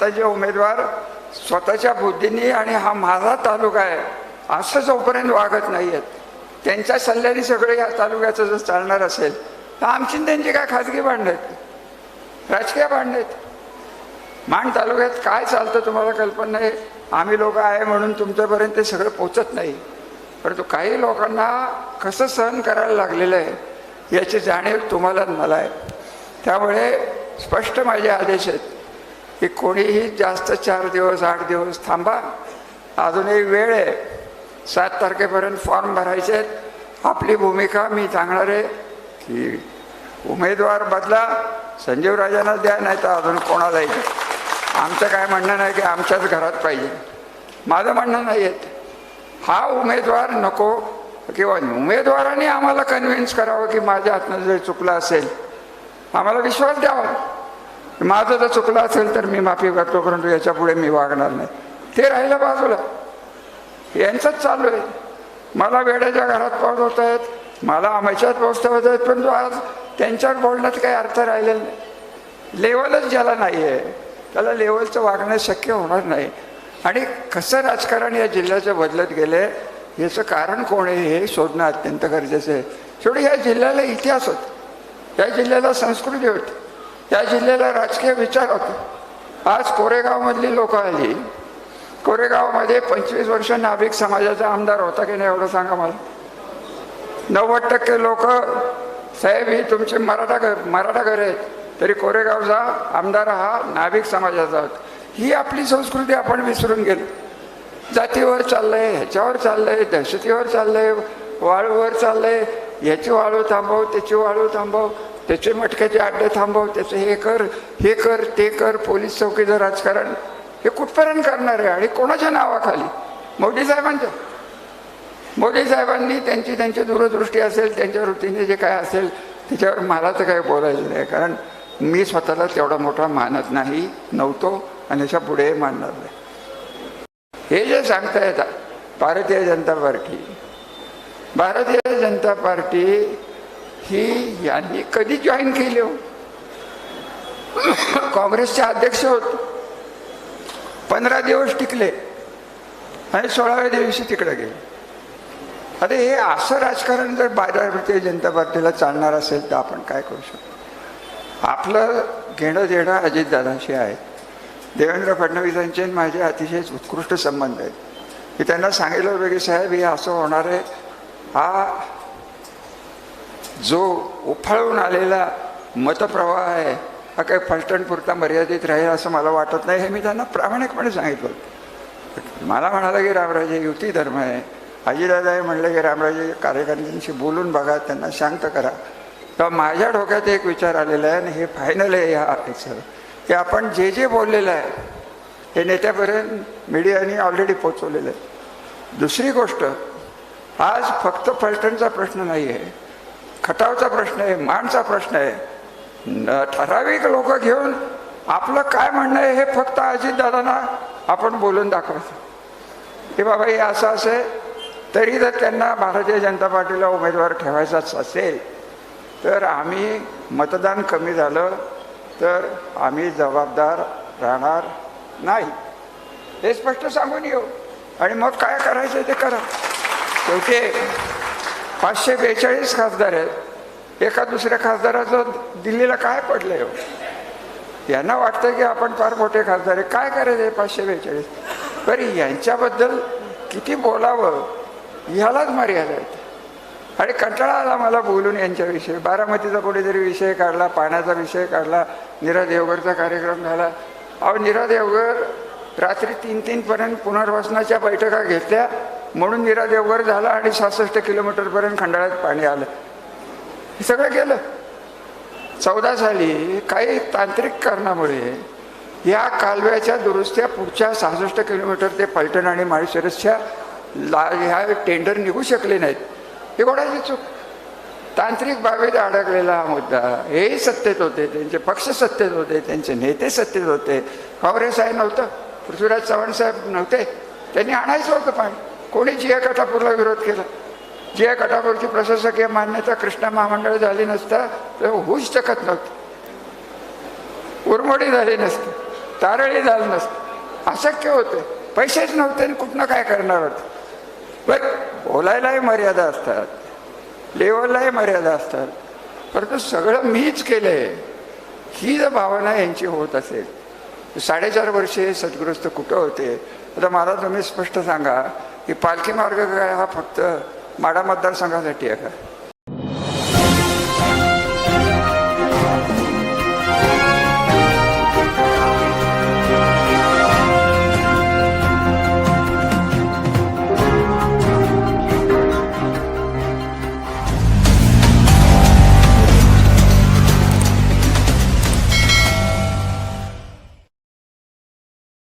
आता जे उमेदवार स्वतःच्या बुद्धीने आणि हा माझा तालुका आहे असं जोपर्यंत वागत नाही आहेत त्यांच्या सल्ल्याने सगळे या तालुक्याचं जर चालणार असेल तर आमची त्यांची काय खाजगी भांडणं आहेत? राजकीय भांडणं आहेत. मान तालुक्यात काय चालतं तुम्हाला कल्पना आहे? आम्ही लोक आहे म्हणून तुमच्यापर्यंत ते सगळं पोचत नाही. परंतु काही लोकांना कसं सहन करायला लागलेलं आहे याची जाणीव तुम्हाला मला आहे. त्यामुळे स्पष्ट माझे आदेश आहेत. की कोणीही जास्त चार दिवस आठ दिवस थांबा. अजूनही वेळ आहे. सात तारखेपर्यंत फॉर्म भरायचे आहेत. आपली भूमिका मी सांगणार आहे की उमेदवार बदला संजीव राजांना द्या नाही तर अजून कोणालाही आमचं काय म्हणणं नाही की आमच्याच घरात पाहिजे. माझं म्हणणं नाही येत हा उमेदवार नको किंवा उमेदवाराने आम्हाला कन्व्हिन्स करावं की माझ्या हातनं जर चुकलं असेल आम्हाला विश्वास द्यावा. माझं जर चुकलं असेल तर मी माफी करतो परंतु याच्यापुढे मी वागणार नाही. ते राहिलं बाजूला. यांचंच चालू आहे. मला वेड्याच्या घरात पोहोचवत आहेत मला आमच्यात पोहोचवत आहेत परंतु आज त्यांच्यावर बोलण्यात काही अर्थ राहिलेला नाही. लेवलच ज्याला नाही आहे त्याला लेवलचं वागणं शक्य होणार नाही. आणि कसं राजकारण या जिल्ह्याचं बदलत गेले याचं कारण कोण आहे हे शोधणं अत्यंत गरजेचं आहे. शेवटी या जिल्ह्याला इतिहास होता. या जिल्ह्याला संस्कृती होती. या जिल्ह्याला राजकीय विचार होता. आज कोरेगावमधली लोक आली. कोरेगावमध्ये पंचवीस वर्ष नाभिक समाजाचा आमदार होता की नाही एवढं सांगा मला. नव्वद टक्के लोक साहेब ही तुमचे मराठा घर मराठा घर आहेत. तरी कोरेगावचा आमदार हा नाभिक समाजाचा होता. ही आपली संस्कृती आपण विसरून गेलो. जातीवर चाललंय ह्याच्यावर चाललंय दहशतीवर चाललंय वाळूवर चाललंय. याची वाळू थांबव त्याची वाळू थांबव. त्याचे मटक्याचे अड्डे थांबव त्याचं हे कर हे कर ते कर पोलीस चौकीचं राजकारण. हे कुठपर्यंत करणार आहे? आणि कोणाच्या नावाखाली? मोदी साहेबांच्या. मोदी साहेबांनी त्यांची त्यांची दूरदृष्टी असेल त्यांच्या वृत्तीने जे काय असेल त्याच्यावर मला तर काही बोलायचं नाही. कारण मी स्वतःला तेवढा मोठा मानत नाही नव्हतो आणि अशा पुढे मानणार नाही. हे जे सांगता येतात भारतीय जनता पार्टी. भारतीय जनता पार्टी ही यांनी कधी जॉईन केले हो? काँग्रेसचे अध्यक्ष होत. पंधरा दिवस टिकले. आणि सोळाव्या दिवशी तिकडे गेले. अरे हे असं राजकारण जर भारतीय जनता पार्टीला चालणार असेल तर आपण काय करू शकतो? आपलं घेणं देणं अजितदादांशी आहे. देवेंद्र फडणवीसांचे माझे अतिशय उत्कृष्ट संबंध आहेत. मी त्यांना सांगितलं होतं साहेब हे असं होणार आहे. हा जो उफाळून आलेला मतप्रवाह आहे हा काही फलटणपुरता मर्यादित राहील असं मला वाटत नाही हे मी त्यांना प्रामाणिकपणे सांगितलं. मला म्हणाला की रामराजे युती धर्म आहे. आजीदादा हे म्हणलं की रामराजे कार्यकर्त्यांशी बोलून बघा त्यांना शांत करा. तेव्हा माझ्या डोक्यात एक विचार आलेला आहे आणि हे फायनल आहे ह्या याचं की आपण जे जे बोललेलं आहे हे नेत्यापर्यंत मीडियाने ऑलरेडी पोचवलेलं आहे. दुसरी गोष्ट आज फक्त फलटणचा प्रश्न नाही आहे खटावचा प्रश्न आहे माणचा प्रश्न आहे. न- ठराविक लोक घेऊन आपलं काय म्हणणं आहे हे फक्त अजितदादांना आपण बोलून दाखवायचं. की बाबा हे असं असेल तरी जर त्यांना भारतीय जनता पार्टीला उमेदवार ठेवायचाच असेल तर आम्ही मतदान कमी झालं तर आम्ही जबाबदार राहणार नाही. हे स्पष्ट सांगून येऊ. आणि मग काय करायचं ते करा. शेवटी पाचशे बेचाळीस खासदार आहेत. एका दुसऱ्या खासदाराचं दिल्लीला काय पडलंय हो? यांना वाटतं की आपण फार मोठे खासदार आहे काय करायचं आहे पाचशे बेचाळीस? बरं यांच्याबद्दल किती बोलावं ह्यालाच मर्यादा आहेत आणि कंटाळा आला मला बोलून यांच्याविषयी. बारामतीचा कुठेतरी विषय काढला पाण्याचा विषय काढला नीरा देवगडचा कार्यक्रम झाला. अहो नीरा देवगर रात्री तीन तीनपर्यंत पुनर्वसनाच्या बैठका घेतल्या. म्हणून नीरा देवगर झाला आणि सहासष्ट किलोमीटरपर्यंत खंडाळ्यात पाणी आलं. हे सगळं केलं. चौदा साली काही तांत्रिक कारणामुळे या कालव्याच्या दुरुस्त्या पुढच्या सहासष्ट किलोमीटर ते पलटण आणि माळशिरसच्या ला ह्या टेंडर निघू शकले नाहीत. हे कोणाची चूक? तांत्रिक बाबीत अडकलेला हा मुद्दा. हेही सत्तेत होते त्यांचे पक्ष सत्तेत होते त्यांचे नेते सत्तेत होते. काँग्रेस आहे नव्हतं. पृथ्वीराज चव्हाण साहेब नव्हते. त्यांनी आणायचं होतं पाणी. कोणी जिया कथापूरला विरोध केला? जी कटापूरची प्रशासकीय मान्यता कृष्णा महामंडळ झाली नसता तर होऊच शकत नव्हती. उरमोडी झाली नसती तारळी झाली नसतं. अशक्य होते. पैसेच नव्हते आणि कुठनं काय करणार होते? पण बोलायलाही मर्यादा असतात. लेवललाही मर्यादा असतात. परंतु सगळं मीच केलंय. ही जर भावना यांची होत असेल साडेचार वर्षे सद्गृस्त कुठं होते? आता मला तुम्ही स्पष्ट सांगा की पालखी मार्ग काय हा फक्त माडा मतदारसंघासाठी आहे का